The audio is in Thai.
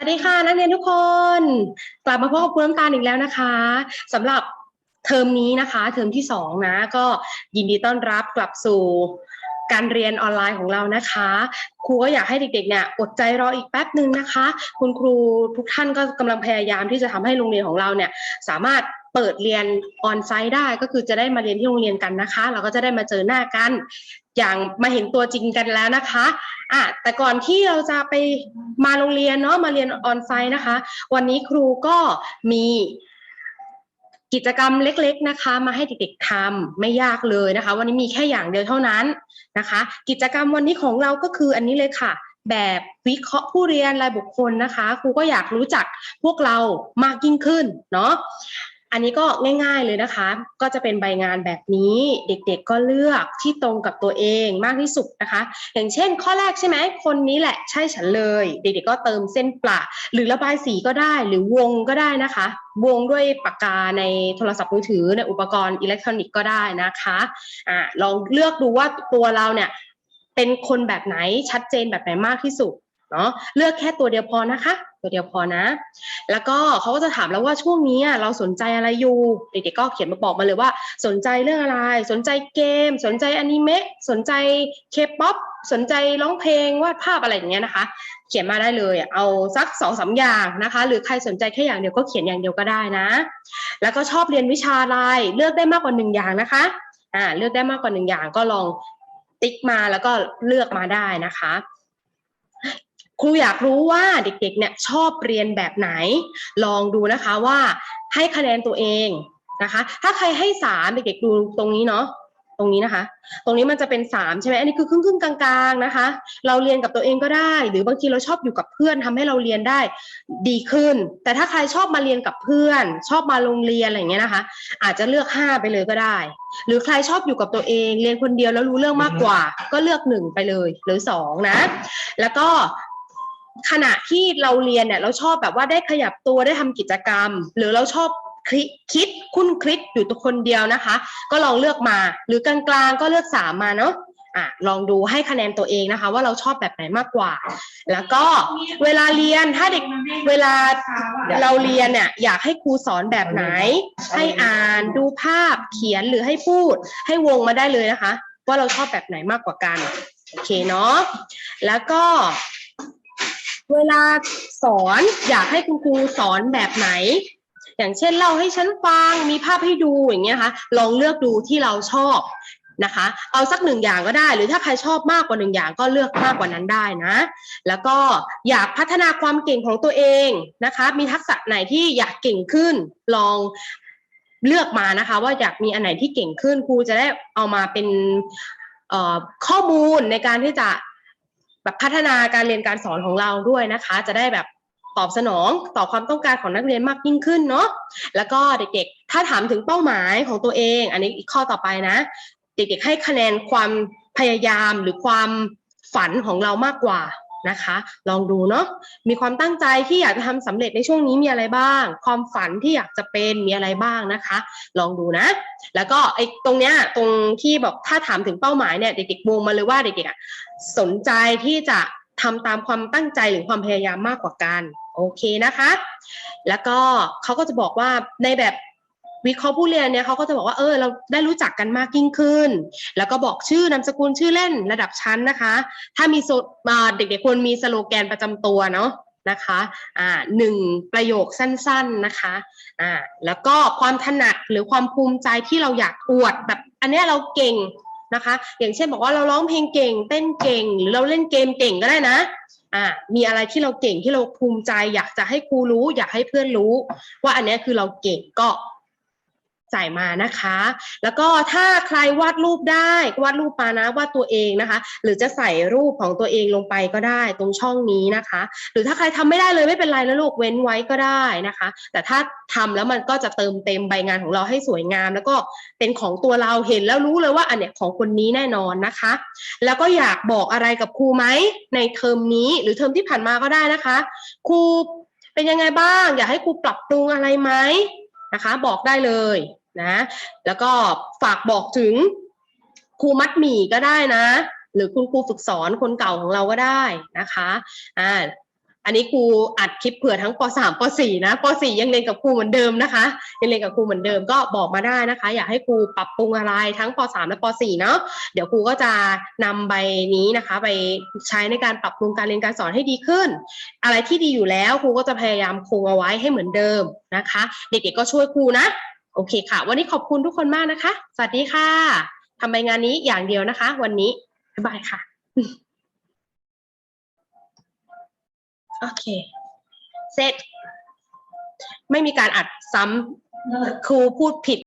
สวัสดีค่ะนักเรียนทุกคน กลับมาพบกับคุณน้ำตาลอีกแล้วนะคะสำหรับเทอมนี้นะคะ เทอมที่สองนะก็ยินดีต้อนรับกลับสู่การเรียนออนไลน์ของเรานะคะ ครูก็อยากให้เด็กๆเนี่ยอดใจรออีกแป๊บหนึ่งนะคะ คุณครูทุกท่านก็กำลังพยายามที่จะทำให้โรงเรียนของเราเนี่ยสามารถเปิดเรียนออนไซต์ได้ก็คือจะได้มาเรียนที่โรงเรียนกันนะคะ เราก็จะได้มาเจอหน้ากัน อย่างมาเห็นตัวจริงกันแล้วนะคะอะแต่ก่อนที่เราจะไป มาโรงเรียนเนาะมาเรียนออนไซต์นะคะ วันนี้ครูก็มีกิจกรรมเล็ก ๆนะคะ มาให้เด็กๆทำไม่ยากเลยนะคะ วันนี้มีแค่อย่างเดียวเท่านั้นนะคะ กิจกรรมวันนี้ของเราก็คืออันนี้เลยค่ะ แบบวิเคราะห์ผู้เรียนรายบุคคลนะคะ ครูก็อยากรู้จักพวกเรามากยิ่งขึ้นเนาะ อันนี้ก็ง่ายๆเลยนะคะ ก็จะเป็นใบงานแบบนี้เด็กๆก็เลือกที่ตรงกับตัวเองมากที่สุดนะคะ อย่างเช่น ข้อแรกใช่ไหมคนนี้แหละใช่ฉันเลย เด็กๆก็เติมเส้นประหรือระบายสีก็ได้หรือวงก็ได้นะคะ วงด้วยปากกาในโทรศัพท์มือถือในอุปกรณ์อิเล็กทรอนิกส์ก็ได้นะคะอ่าลองเลือกดูว่าตัวเราเนี่ยเป็นคนแบบไหนชัดเจนแบบไหนมากที่สุด เนาะเลือกแค่ตัวเดียวพอนะคะ ตัวเดียวพอนะ แล้วก็เขาก็จะถามแล้วว่าช่วงนี้เราสนใจอะไรอยู่เด็กๆก็เขียนมาบอกมาเลยว่า สนใจเรื่องอะไร สนใจเกม สนใจอนิเมะสนใจเคป๊อปสนใจร้องเพลงวาดภาพอะไรอย่างเงี้ยนะคะ เขียนมาได้เลยเอาสักสองสาอย่างนะคะ หรือใครสนใจแค่อย่างเดียวก็เขียนอย่างเดียวก็ได้นะ แล้วก็ชอบเรียนวิชาอะไรเลือกได้มากกว่าหนึ่งอย่างนะคะอ่าเลือกได้มากกว่าหนึ่งอย่างก็ลองติ๊กมาแล้วก็เลือกมาได้นะคะ ครูอยากรู้ว่าเด็กๆเนี่ยชอบเรียนแบบไหน ลองดูนะคะว่าให้คะแนนตัวเองนะคะ ถ้าใครให้สามเด็กๆดูตรงนี้เนาะตรงนี้นะคะ ตรงนี้มันจะเป็นสามใช่ไหมอันนี้คือครึ่งครึ่งๆกลางๆนะคะ เราเรียนกับตัวเองก็ได้ หรือบางทีเราชอบอยู่กับเพื่อนทำให้เราเรียนได้ดีขึ้น แต่ถ้าใครชอบมาเรียนกับเพื่อน ชอบมาโรงเรียนอะไรอย่างเงี้ยนะคะ อาจจะเลือกห้าไปเลยก็ได้ หรือใครชอบอยู่กับตัวเองเรียนคนเดียวแล้วรู้เรื่องมากกว่า ก็เลือกหนึ่งไปเลยหรือสองนะ แล้วก็ ขณะที่เราเรียนเนี่ยเราชอบแบบว่าได้ขยับตัวได้ทำกิจกรรม หรือเราชอบคิดคิดคุ้นคิดอยู่ตัวคนเดียวนะคะ ก็ลองเลือกมา หรือกลางๆก็เลือกสามมาเนาะอะลองดูให้คะแนนตัวเองนะคะ ว่าเราชอบแบบไหนมากกว่า แล้วก็เวลาเรียนถ้าเด็กเวลาเราเรียนเนี่ยอยากให้ครูสอนแบบไหน ให้อ่านดูภาพเขียนหรือให้พูด ให้วงมาได้เลยนะคะ ว่าเราชอบแบบไหนมากกว่ากันโอเคเนาะแล้วก็ เวลาสอนอยากให้คุณครูสอนแบบไหน อย่างเช่นเล่าให้ฉันฟังมีภาพให้ดูอย่างเงี้ยค่ะลองเลือกดูที่เราชอบนะคะ เอาสักหนึ่งอย่างก็ได้ หรือถ้าใครชอบมากกว่าหนึ่งอย่างก็เลือกมากกว่านั้นได้นะ แล้วก็อยากพัฒนาความเก่งของตัวเองนะคะ มีทักษะไหนที่อยากเก่งขึ้น ลองเลือกมานะคะ ว่าอยากมีอันไหนที่เก่งขึ้นครูจะได้เอามาเป็นข้อมูลในการที่จะ แบบพัฒนาการเรียนการสอนของเราด้วยนะคะ จะได้แบบตอบสนองต่อความต้องการของนักเรียนมากยิ่งขึ้นเนาะแล้วก็เด็กๆ ถ้าถามถึงเป้าหมายของตัวเอง อันนี้อีกข้อต่อไปนะ เด็กๆให้คะแนนความพยายามหรือความฝันของเรามากกว่า นะคะ ลองดูเนาะมีความตั้งใจที่อยากจะทำสำเร็จในช่วงนี้มีอะไรบ้าง ความฝันที่อยากจะเป็นมีอะไรบ้างนะคะ ลองดูนะ แล้วก็ไอ้ตรงเนี้ยตรงที่บอกถ้าถามถึงเป้าหมายเนี่ยเด็กๆวงมาเลยว่าเด็กๆสนใจที่จะทำตามความตั้งใจหรือความพยายามมากกว่ากันโอเคนะคะ แล้วก็เขาก็จะบอกว่าในแบบ วิเคราะห์ผู้เรียนเนี่ยเขาก็จะบอกว่าเออเราได้รู้จักกันมากยิ่งขึ้น แล้วก็บอกชื่อนามสกุลชื่อเล่นระดับชั้นนะคะ ถ้ามีเด็กๆควรมีสโลแกนประจำตัวเนาะนะคะอ่าหนึ่งประโยคสั้นๆนะคะอ่าแล้วก็ความถนัดหรือความภูมิใจที่เราอยากอวดแบบอันนี้เราเก่งนะคะ อย่างเช่นบอกว่าเราร้องเพลงเก่งเต้นเก่ง หรือเราเล่นเกมเก่งก็ได้นะอ่ามีอะไรที่เราเก่งที่เราภูมิใจ อยากจะให้ครูรู้ อยากให้เพื่อนรู้ ว่าอันนี้คือเราเก่งก็ ใส่มานะคะ แล้วก็ถ้าใครวาดรูปได้วาดรูปมานะวาดตัวเองนะคะ หรือจะใส่รูปของตัวเองลงไปก็ได้ตรงช่องนี้นะคะ หรือถ้าใครทำไม่ได้เลยไม่เป็นไรนะลูกเว้นไว้ก็ได้นะคะ แต่ถ้าทำแล้วมันก็จะเติมเต็มใบงานของเราให้สวยงาม แล้วก็เป็นของตัวเราเห็นแล้วรู้เลยว่าอันเนี้ยของคนนี้แน่นอนนะคะ แล้วก็อยากบอกอะไรกับครูไหมในเทอมนี้หรือเทอมที่ผ่านมาก็ได้นะคะ ครูเป็นยังไงบ้าง อยากให้ครูปรับปรุงอะไรไหมนะคะ บอกได้เลย นะแล้วก็ฝากบอกถึงครูมัดหมี่ก็ได้นะ หรือคุณครูฝึกสอนคนเก่าของเราก็ได้นะคะอ่าอันนี้ครูอัดคลิปเผื่อทั้งป .3 ป .4 นะป .4 ยังเรียนกับครูเหมือนเดิมนะคะยังเรียนกับครูเหมือนเดิมก็บอกมาได้นะคะ อยากให้ครูปรับปรุงอะไรทั้งป .3 และป .4 เนาะเดี๋ยวครูก็จะนำใบนี้นะคะ ไปใช้ในการปรับปรุงการเรียนการสอนให้ดีขึ้น อะไรที่ดีอยู่แล้วครูก็จะพยายามคงเอาไว้ให้เหมือนเดิมนะคะ เด็กๆก็ช่วยครูนะ โอเคค่ะ วันนี้ขอบคุณทุกคนมากนะคะ สวัสดีค่ะทำใบงานนี้อย่างเดียวนะคะ วันนี้บ๊ายบายค่ะ โอเค เสร็จ ไม่มีการอัดซ้ำครูพูดผิด